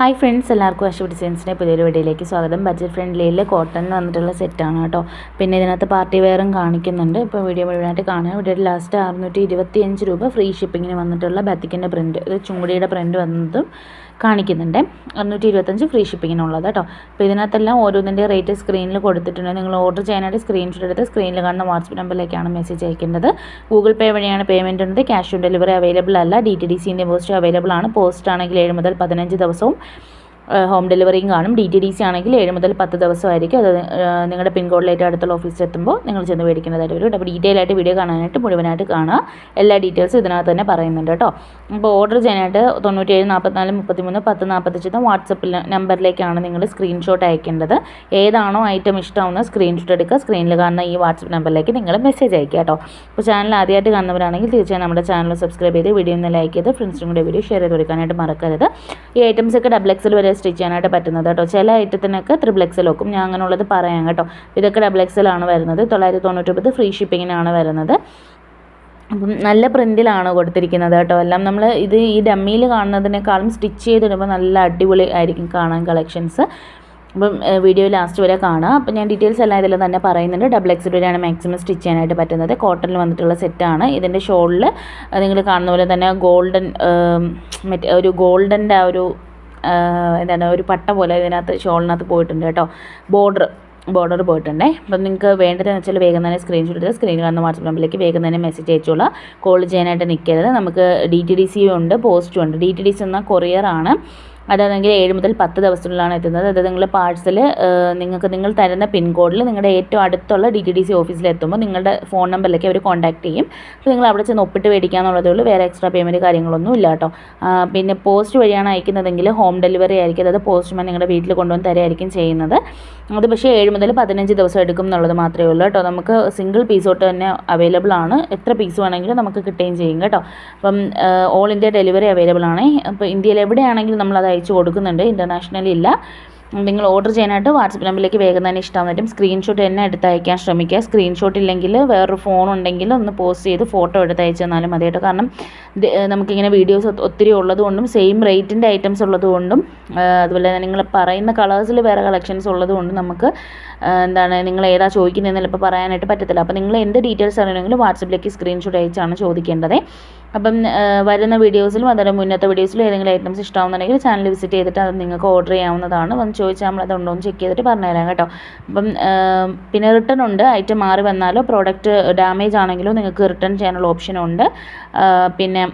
Hi friends എല്ലാവർക്കും അശു ഡിസൈൻസിന്റെ പുതിയൊരു വീഡിയോയിലേക്ക് സ്വാഗതം. ബഡ്ജറ്റ് ഫ്രണ്ട്ലിയിൽ കോട്ടൺ വന്നിട്ടുള്ള സെറ്റാണ് കേട്ടോ. പിന്നെ ഇതിനകത്ത് പാർട്ടി വെയറും കാണിക്കുന്നുണ്ട്. ഇപ്പോൾ വീഡിയോ മുഴുവനായിട്ട് കാണുക. വീഡിയോയുടെ ലാസ്റ്റ് അറുന്നൂറ്റി ഇരുപത്തി അഞ്ച് രൂപ ഫ്രീ ഷിപ്പിങ്ങിന് വന്നിട്ടുള്ള ബത്തിക്കിന്റെ പ്രിന്റ് ഇത് ചുങ്കുടിയുടെ പ്രിന്റ് വന്നതും കാണിക്കുന്നുണ്ട്. അറുന്നൂറ്റി ഇരുപത്തഞ്ച് ഫ്രീ ഷിപ്പിങ്ങിനുള്ളത് കേട്ടോ. അപ്പോൾ ഇതിനകത്തെല്ലാം ഓരോന്നിന്റെ റേറ്റ് സ്ക്രീനിൽ കൊടുത്തിട്ടുണ്ട്. നിങ്ങൾ ഓർഡർ ചെയ്യാനായിട്ട് സ്ക്രീൻഷോട്ട് എടുത്ത് സ്ക്രീനിൽ കാണുന്ന വാട്സപ്പ് നമ്പറിലേക്കാണ് മെസ്സേജ് അയക്കേണ്ടത്. ഗൂഗിൾ പേ വഴിയാണ് പേയ്മെന്റ് ഉണ്ട് ക്യാഷ് ഓൺ ഡെലിവറി അവൈലബിൾ അല്ല. ഡി ടി ഡി സിന്റെ പോസ്റ്റ് അവൈലബിൾ ആണ്. പോസ്റ്റ് ആണെങ്കിൽ ഏഴ് മുതൽ പതിനഞ്ച് ദിവസവും ഹോം ഡെലിവറിയും കാണും. ഡി ടി ഡി സി ആണെങ്കിൽ ഏഴ് മുതൽ പത്ത് ദിവസമായിരിക്കും. അത് നിങ്ങളുടെ പിൻകോഡിലേക്ക് അടുത്തുള്ള ഓഫീസിൽ എത്തുമ്പോൾ നിങ്ങൾ ചെന്ന് മേടിക്കുന്നതായിട്ട് വരും. അപ്പോൾ ഡീറ്റെയിൽ ആയിട്ട് വീഡിയോ കാണാനായിട്ട് മുഴുവനായിട്ട് കാണുക. എല്ലാ ഡീറ്റെയിൽസും ഇതിനകത്ത് തന്നെ പറയുന്നുണ്ട് കേട്ടോ. അപ്പോൾ ഓർഡർ ചെയ്യാനായിട്ട് തൊണ്ണൂറ്റേഴ് നാൽപ്പത്തിനാല് മുപ്പത്തിമൂന്ന് പത്ത് നാൽപ്പത്തഞ്ച് വാട്സപ്പിൽ നമ്പറിലേക്കാണ് നിങ്ങൾ സ്ക്രീൻഷോട്ട് അയക്കേണ്ടത്. ഏതാണോ ഐറ്റം ഇഷ്ടമാവുന്ന സ്ക്രീൻഷോട്ട് എടുക്കുക. സ്ക്രീനിൽ കാണുന്ന ഈ വാട്സപ്പ് നമ്പറിലേക്ക് നിങ്ങൾ മെസ്സേജ് അയക്കുക കേട്ടോ. അപ്പോൾ ചാനൽ ആദ്യമായിട്ട് കാണുന്നവരാണെങ്കിൽ തീർച്ചയായും നമ്മുടെ ചാനൽ സബ്സ്ക്രൈബ് ചെയ്ത് വീഡിയോ ഒന്ന് ലൈക്ക് ചെയ്ത് ഫ്രണ്ട്സിനും കൂടെ വീഡിയോ ഷെയർ ചെയ്ത് കൊടുക്കാനായിട്ട് മറക്കരുത്. ഈ ഐറ്റംസ് ഒക്കെ ഡബിൾ എക്സൽ വരെ സ്റ്റിച്ച് ചെയ്യാനായിട്ട് പറ്റുന്നത് കേട്ടോ. ചില ഐറ്റത്തിനൊക്കെ ത്രിബിൾ എക്സൽ വെക്കും. ഞാൻ അങ്ങനെയുള്ളത് പറയാം കേട്ടോ. ഇതൊക്കെ ഡബിൾ എക്സലാണ് വരുന്നത്. തൊള്ളായിരത്തി തൊണ്ണൂറ്റൊമ്പത് ഫ്രീ ഷിപ്പിങ്ങിനാണ് വരുന്നത്. അപ്പം നല്ല പ്രിന്റിലാണ് കൊടുത്തിരിക്കുന്നത് കേട്ടോ. എല്ലാം നമ്മൾ ഇത് ഈ ഡമ്മിയിൽ കാണുന്നതിനേക്കാളും സ്റ്റിച്ച് ചെയ്തിടുമ്പോൾ നല്ല അടിപൊളി ആയിരിക്കും കാണാൻ കളക്ഷൻസ് അപ്പം വീഡിയോ ലാസ്റ്റ് വരെ കാണാം. അപ്പം ഞാൻ ഡീറ്റെയിൽസ് എല്ലാം ഇതിൽ തന്നെ പറയുന്നുണ്ട്. ഡബിൾ എക്സ് വരെയാണ് മാക്സിമം സ്റ്റിച്ച് ചെയ്യാനായിട്ട് പറ്റുന്നത്. കോട്ടണിൽ വന്നിട്ടുള്ള സെറ്റാണ് ഇതിന്റെ ഷോളിൽ നിങ്ങൾ കാണുന്ന പോലെ തന്നെ ഗോൾഡൻ ഒരു ഗോൾഡന്റെ ആ ഒരു എന്താണ് ഒരു പട്ട പോലെ ഇതിനകത്ത് ഷോളിനകത്ത് പോയിട്ടുണ്ട് കേട്ടോ. ബോർഡർ ബോർഡർ പോയിട്ടുണ്ടേ. അപ്പം നിങ്ങൾക്ക് വേണ്ടതെന്ന് വെച്ചാൽ വേഗം തന്നെ സ്ക്രീൻഷോട്ട് എടുത്ത് സ്ക്രീനിൽ കാണുന്ന വാട്സപ്പ് നമ്പറിലേക്ക് വേഗം തന്നെ മെസ്സേജ് അയച്ചോളാം. കോൾ ചെയ്യാനായിട്ട് നിൽക്കരുത്. നമുക്ക് ഡി ടി ഡി സി ഉണ്ട് പോസ്റ്റും ഉണ്ട്. ഡി ടി ഡി സി എന്നാൽ കൊറിയറാണ് അതാണെങ്കിൽ ഏഴ് മുതൽ പത്ത് ദിവസത്തിനുള്ളിലാണ് എത്തുന്നത്. അത് നിങ്ങൾ പാഴ്സൽ നിങ്ങൾക്ക് നിങ്ങൾ തരുന്ന പിൻകോഡിൽ നിങ്ങളുടെ ഏറ്റവും അടുത്തുള്ള ഡി ടി ഡി സി ഓഫീസിൽ എത്തുമ്പോൾ നിങ്ങളുടെ ഫോൺ നമ്പറിലേക്ക് അവർ കോൺടാക്ട് ചെയ്യും. അപ്പോൾ നിങ്ങൾ അവിടെ ചെന്ന് ഒപ്പിട്ട് മേടിക്കാന്നുള്ളതേ ഉള്ളൂ. വേറെ എക്സ്ട്രാ പേയ്മെന്റ് കാര്യങ്ങളൊന്നും ഇല്ല കേട്ടോ. പിന്നെ പോസ്റ്റ് വഴിയാണ് അയക്കുന്നതെങ്കിൽ ഹോം ഡെലിവറി ആയിരിക്കും. അതായത് പോസ്റ്റ്മാൻ നിങ്ങളുടെ വീട്ടിൽ കൊണ്ടുവന്ന് തരായിരിക്കും ചെയ്യുന്നത്. അത് പക്ഷേ ഏഴ് മുതൽ പതിനഞ്ച് ദിവസം എടുക്കും എന്നുള്ളത് മാത്രമേ ഉള്ളൂ കേട്ടോ. നമുക്ക് സിംഗിൾ പീസ് തൊട്ട് തന്നെ അവൈലബിൾ ആണ്. എത്ര പീസ് വേണമെങ്കിലും നമുക്ക് കിട്ടുകയും ചെയ്യും കേട്ടോ. അപ്പം ഓൾ ഇന്ത്യ ഡെലിവറി അവൈലബിൾ ആണ്. അപ്പോൾ ഇന്ത്യയിൽ എവിടെയാണെങ്കിലും നമ്മൾ അത് അയച്ചു കൊടുക്കുന്നുണ്ട്. ഇന്റർനാഷണലില്ല നിങ്ങൾ ഓർഡർ ചെയ്യാനായിട്ട് വാട്സപ്പ് നമ്പറിലേക്ക് വേഗം തന്നെ ഇഷ്ടം. പറ്റും സ്ക്രീൻഷോട്ട് തന്നെ എടുത്ത് അയക്കാൻ ശ്രമിക്കുക. സ്ക്രീൻഷോട്ട് ഇല്ലെങ്കിൽ വേറൊരു ഫോൺ ഉണ്ടെങ്കിൽ ഒന്ന് പോസ്റ്റ് ചെയ്ത് ഫോട്ടോ എടുത്ത് അയച്ചു തന്നാലും മതി കേട്ടോ. കാരണം നമുക്കിങ്ങനെ വീഡിയോസ് ഒത്തിരി ഉള്ളതുകൊണ്ടും സെയിം റേറ്റിന്റെ ഐറ്റംസ് ഉള്ളതുകൊണ്ടും അതുപോലെ തന്നെ നിങ്ങൾ പറയുന്ന കളേഴ്സിൽ വേറെ കളക്ഷൻസ് ഉള്ളതുകൊണ്ടും നമുക്ക് എന്താണ് നിങ്ങൾ ഏതാ ചോദിക്കുന്നതെന്ന് ചിലപ്പോൾ പറയാനായിട്ട് പറ്റത്തില്ല. അപ്പോൾ നിങ്ങൾ എന്ത് ഡീറ്റെയിൽസ് അറിയണമെങ്കിൽ വാട്സപ്പിലേക്ക് സ്ക്രീൻഷോട്ട് അയച്ചാണ് ചോദിക്കേണ്ടത്. അപ്പം വരുന്ന വീഡിയോസിലും അതുപോലെ മുന്നത്തെ വീഡിയോസിലും ഏതെങ്കിലും ഐറ്റംസ് ഇഷ്ടമാവുന്നുണ്ടെങ്കിൽ ചാനൽ വിസിറ്റ് ചെയ്തിട്ട് അത് നിങ്ങൾക്ക് ഓർഡർ ചെയ്യാവുന്നതാണ്. വന്ന് ചോദിച്ചാൽ നമ്മൾ അതുണ്ടോ എന്ന് ചെക്ക് ചെയ്തിട്ട് പറഞ്ഞുതരാം കേട്ടോ. അപ്പം പിന്നെ റിട്ടേൺ ഉണ്ട്. ഐറ്റം മാറി വന്നാലോ പ്രോഡക്റ്റ് ഡാമേജ് ആണെങ്കിലോ നിങ്ങൾക്ക് റിട്ടേൺ ചെയ്യാനുള്ള ഓപ്ഷൻ ഉണ്ട്. പിന്നെ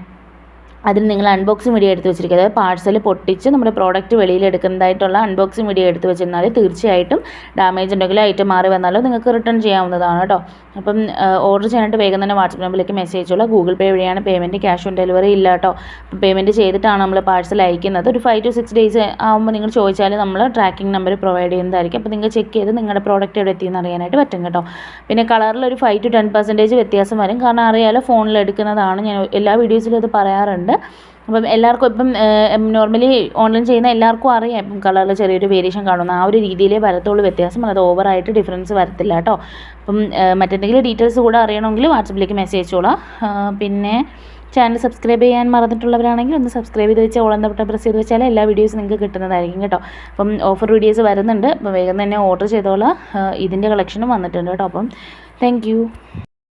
അതിന് നിങ്ങൾ അൺബോക്സിങ് വീഡിയോ എടുത്ത് വെച്ചിരിക്കുക. അതായത് പാഴ്സൽ പൊട്ടിച്ച് നമ്മുടെ പ്രോഡക്റ്റ് വെളിയിലെടുക്കുന്നതായിട്ടുള്ള അൺബോക്സിങ് വീഡിയോ എടുത്ത് വെച്ചിരുന്നാൽ തീർച്ചയായിട്ടും ഡാമേജ് ഉണ്ടെങ്കിൽ ഐറ്റം മാറി വന്നാലോ നിങ്ങൾക്ക് റിട്ടേൺ ചെയ്യാവുന്നതാണ് കേട്ടോ. അപ്പം ഓർഡർ ചെയ്യാനായിട്ട് വേഗം തന്നെ വാട്സപ്പ് നമ്പറിലേക്ക് മെസ്സേജ് ചെയ്യുള്ളൂ ഗൂഗിൾ പേ വഴിയാണ് പേയ്മെന്റ് ക്യാഷ് ഓൺ ഡെലിവറി ഇല്ല കേട്ടോ. പേയ്മെന്റ് ചെയ്തിട്ടാണ് നമ്മൾ പാഴ്സൽ അയക്കുന്നത്. ഒരു ഫൈവ് ടു സിക്സ് ഡേയ്സ് ആകുമ്പോൾ നിങ്ങൾ ചോദിച്ചാൽ നമ്മൾ ട്രാക്കിംഗ് നമ്പർ പ്രൊവൈഡ് ചെയ്യുന്നതായിരിക്കും. അപ്പോൾ നിങ്ങൾ ചെക്ക് ചെയ്ത് നിങ്ങളുടെ പ്രോഡക്റ്റ് എവിടെ എത്തിയെന്ന് അറിയാനായിട്ട് പറ്റും കേട്ടോ. പിന്നെ കളറിൽ ഒരു ഫൈവ് ടു ടെൻ പെർസെന്റേജ് വ്യത്യാസം വരും. കാരണം അറിയാലോ ഫോണിൽ എടുക്കുന്നതാണ്. ഞാൻ എല്ലാ വീഡിയോസിലും അത് പറയാറുണ്ട്. അപ്പം എല്ലാവർക്കും ഇപ്പം നോർമലി ഓൺലൈൻ ചെയ്യുന്ന എല്ലാവർക്കും അറിയാം. ഇപ്പം കളറിൽ ചെറിയൊരു വേരിയേഷൻ കാണുന്ന. ആ ഒരു രീതിയിലേ വരത്തുള്ളൂ. വ്യത്യാസം അത് ഓവറായിട്ട് ഡിഫറൻസ് വരത്തില്ല കേട്ടോ. അപ്പം മറ്റെന്തെങ്കിലും ഡീറ്റെയിൽസ് കൂടെ അറിയണമെങ്കിൽ വാട്സപ്പിലേക്ക് മെസ്സേജ് അയച്ചോളാം. പിന്നെ ചാനൽ സബ്സ്ക്രൈബ് ചെയ്യാൻ മറന്നിട്ടുള്ളവരാണെങ്കിൽ ഒന്ന് സബ്സ്ക്രൈബ് ചെയ്ത് വെച്ചാൽ ഓളം ബട്ടൺ പ്രസ് ചെയ്ത് വെച്ചാൽ എല്ലാ വീഡിയോസും നിങ്ങൾക്ക് കിട്ടുന്നതായിരിക്കും കേട്ടോ. അപ്പം ഓഫർ വീഡിയോസ് വരുന്നുണ്ട്. അപ്പം വേഗം തന്നെ ഓർഡർ ചെയ്തോളാം. ഇതിന്റെ കളക്ഷനും വന്നിട്ടുണ്ട് കേട്ടോ. അപ്പം താങ്ക്